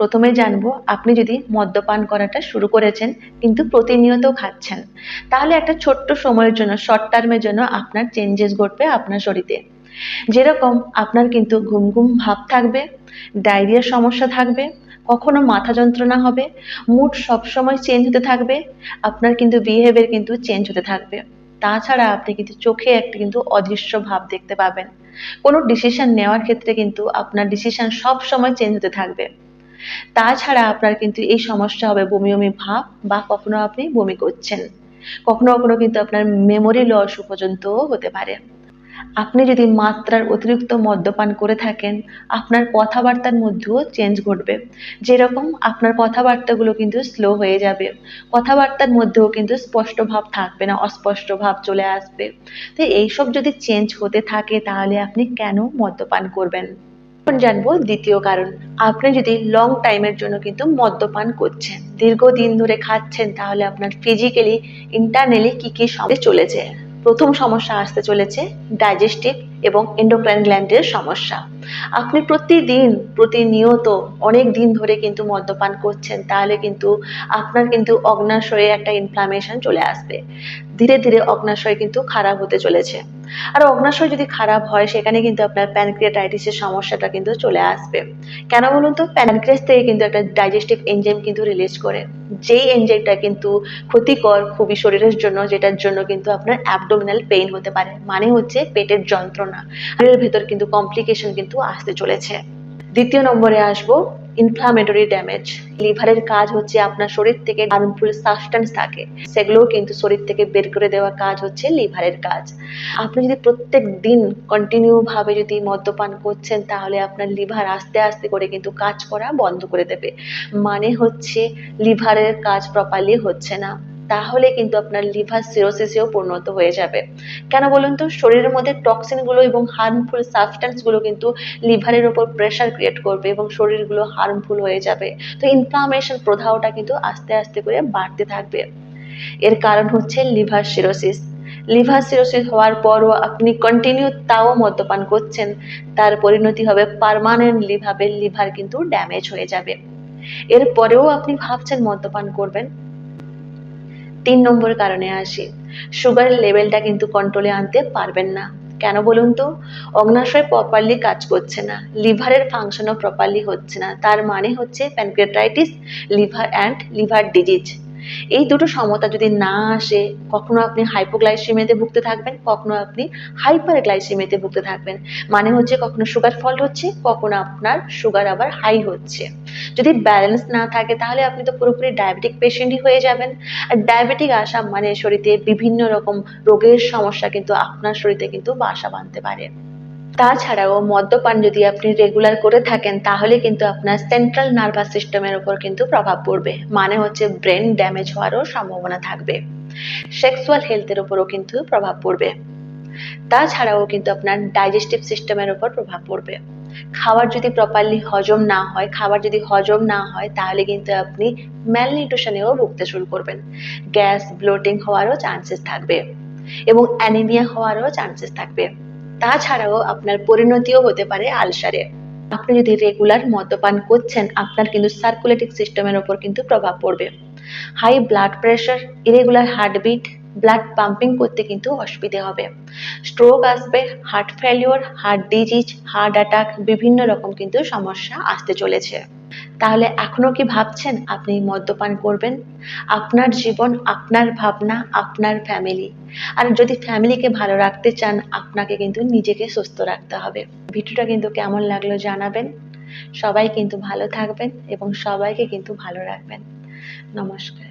প্রথমে জানব, আপনি যদি মদ্যপান করাটা শুরু করেছেন, কিন্তু প্রতিনিয়ত খাচ্ছেন, তাহলে একটা ছোট্ট সময়ের জন্য শর্ট টার্মের জন্য আপনার চেঞ্জেস ঘটবে আপনার শরীরে। যেরকম আপনার কিন্তু ঘুম ঘুম ভাব থাকবে ডায়রিয়ার সমস্যা থাকবে, কখনো মাথা যন্ত্রণা হবে মুড সবসময় চেঞ্জ হতে থাকবে, আপনার কিন্তু বিহেভিয়ার কিন্তু চেঞ্জ হতে থাকবে। তাছাড়া আপনি কিন্তু চোখে একটা কিন্তু অদৃশ্য ভাব দেখতে পাবেন। কোনো ডিসিশন নেওয়ার ক্ষেত্রে কিন্তু আপনার ডিসিশন সব সময় চেঞ্জ হতে থাকবে। তাছাড়া আপনার কিন্তু এই সমস্যা হবে বমি বমি ভাব বা কখনো আপনি বমি করছেন। কখনো কখনো কিন্তু আপনার মেমোরি লস পর্যন্ত হতে পারে। আপনি যদি মাত্রার অতিরিক্ত মদ্যপান করে থাকেন আপনার কথাবার্তার মধ্যেও চেঞ্জ ঘটবে। যেরকম আপনার কথাবার্তাগুলো কিন্তু স্লো হয়ে যাবে। কথাবার্তার মধ্যেও কিন্তু স্পষ্ট ভাব থাকবে না অস্পষ্ট ভাব চলে আসবে। তো এইসব যদি চেঞ্জ হতে থাকে তাহলে আপনি কেন মদ্যপান করবেন? এখন জানব দ্বিতীয় কারণ। আপনি যদি লং টাইমের জন্য কিন্তু মদ্যপান করছেন, দীর্ঘদিন ধরে খাচ্ছেন, তাহলে আপনার ফিজিক্যালি ইন্টারনালি কি কি সমস্যা চলেছে? প্রথম সমস্যা আসতে চলেছে ডাইজেস্টিভ এবং এন্ডোক্রাইন গ্ল্যান্ডের সমস্যা। আপনি প্রতিদিন, প্রতিনিয়ত অনেক দিন ধরে কিন্তু মদ্যপান করছেন, তাহলে কিন্তু আপনার কিন্তু অগ্নাশয়ে একটা ইনফ্লামেশন চলে আসবে। ধীরে ধীরে অগ্নাশয় কিন্তু খারাপ হতে চলেছে। আর অগ্নাশয় যদি খারাপ হয়, সেখানে কিন্তু আপনার প্যানক্রিয়াটাইটিসের সমস্যাটা কিন্তু চলে আসবে। কেন বলুন তো? প্যানক্রিয়াস থেকে কিন্তু একটা ডাইজেস্টিভ এনজাইম কিন্তু রিলিজ করে। যেই এনজাইমটা কিন্তু ক্ষতিকর খুবই শরীরের জন্য, যেটার জন্য কিন্তু আপনার অ্যাবডোমিনাল পেইন হতে পারে। মানে হচ্ছে পেটের যন্ত্রণা। আর এর ভেতর কিন্তু কমপ্লিকেশন কিন্তু আসতে চলেছে। দ্বিতীয় নম্বরে আসব ইনফ্লামেটরি ড্যামেজ লিভারের কাজ হচ্ছে আপনার শরীর থেকে হার্মফুল সাবস্টেন্স থাকে, সেগুলোও কিন্তু শরীর থেকে বের করে দেওয়া কাজ হচ্ছে লিভারের কাজ। আপনি যদি প্রত্যেক দিন কন্টিনিউ ভাবে যদি মদ্যপান করছেন, তাহলে আপনার লিভার আস্তে আস্তে করে কিন্তু কাজ করা বন্ধ করে দেবে। মানে হচ্ছে লিভারের কাজ প্রপারলি হচ্ছে না। তাহলে কিন্তু আপনার লিভার সিরোসিসেও পরিণত হয়ে যাবে। কেন বলুন তো? শরীরের মধ্যে টক্সিনগুলো এবং হার্মফুল সাবস্টেন্সগুলো কিন্তু লিভারের ওপর প্রেশার ক্রিয়েট করবে এবং শরীরগুলো হার্মফুল হয়ে যাবে। তো ইনফ্লামেশন প্রদাহটা কিন্তু আস্তে আস্তে করে বাড়তে থাকবে। এর কারণ হচ্ছে লিভার সিরোসিস লিভার সিরোসিস হওয়ার পরও আপনি কন্টিনিউ তাও মদ্যপান করছেন। তার পরিণতি হবে পারমানেন্টলি ভাবে লিভার কিন্তু ড্যামেজ হয়ে যাবে। এরপরেও আপনি ভাবছেন মদ্যপান করবেন। তিন নম্বর কারণে আসি। সুগারের লেভেলটা কিন্তু কন্ট্রোলে আনতে পারবেন না। কেন বলুন তো? অগ্নাশয় প্রপারলি কাজ করছে না। লিভারের ফাংশনও প্রপারলি হচ্ছে না। তার মানে হচ্ছে pancreatitis liver and liver disease এই দুটো সমতা যদি না আসে, কখনো আপনি হাইপোগ্লাইসিমিয়াতে ভুগতে থাকবেন, কখনো আপনি হাইপার গ্লাইসিমিয়াতে ভুগতে থাকবেন। মানে হচ্ছে কখনো সুগার ফল্ট হচ্ছে, কখনো আপনার সুগার আবার হাই হচ্ছে। যদি ব্যালেন্স না থাকে, তাহলে আপনি তো পুরোপুরি ডায়াবেটিক পেশেন্টই হয়ে যাবেন। আর ডায়াবেটিক আসা মানে শরীরে বিভিন্ন রকম রোগের সমস্যা কিন্তু আপনার শরীরে কিন্তু বাসা বাঁধতে পারে। তাছাড়াও মদ্যপান যদি আপনি রেগুলার করে থাকেন, তাহলে কিন্তু আপনার সেন্ট্রাল নার্ভাস সিস্টেমের উপর কিন্তু প্রভাব পড়বে। মানে হচ্ছে ব্রেন ড্যামেজ হওয়ারও সম্ভাবনা থাকবে। সেক্সুয়াল হেলথের উপরও কিন্তু প্রভাব পড়বে। তাছাড়াও কিন্তু আপনার ডাইজেস্টিভ সিস্টেমের উপর প্রভাব পড়বে। খাবার যদি প্রপারলি হজম না হয়, খাবার যদি হজম না হয়, তাহলে কিন্তু আপনি ম্যালনিউট্রিশনেও ভুগতে শুরু করবেন। গ্যাস ব্লোটিং হওয়ারও চান্সেস থাকবে এবং অ্যানিমিয়া হওয়ারও চান্সেস থাকবে। তাছাড়াও আপনার পরিণতিও হতে পারে আলসারে। আপনি যদি রেগুলার মদ্যপান করছেন, আপনার কিন্তু সার্কুলেটিং সিস্টেমের উপর কিন্তু প্রভাব পড়বে। High blood pressure irregular heartbeat blood pumping করতে কিন্তু অসুবিধে হবে। স্ট্রোক আসবে heart failure heart disease heart attack বিভিন্ন রকম কিন্তু সমস্যা আসতে চলেছে। তাহলে এখনও কি ভাবছেন আপনি মদ্যপান করবেন? আপনার জীবন, আপনার ভাবনা, আপনার ফ্যামিলি আর যদি ফ্যামিলিকে ভালো রাখতে চান, আপনাকে কিন্তু নিজেকে সুস্থ রাখতে হবে। ভিডিওটা কিন্তু কেমন লাগল জানাবেন। সবাই কিন্তু ভালো থাকবেন এবং সবাইকে কিন্তু ভালো রাখবেন। নমস্কার।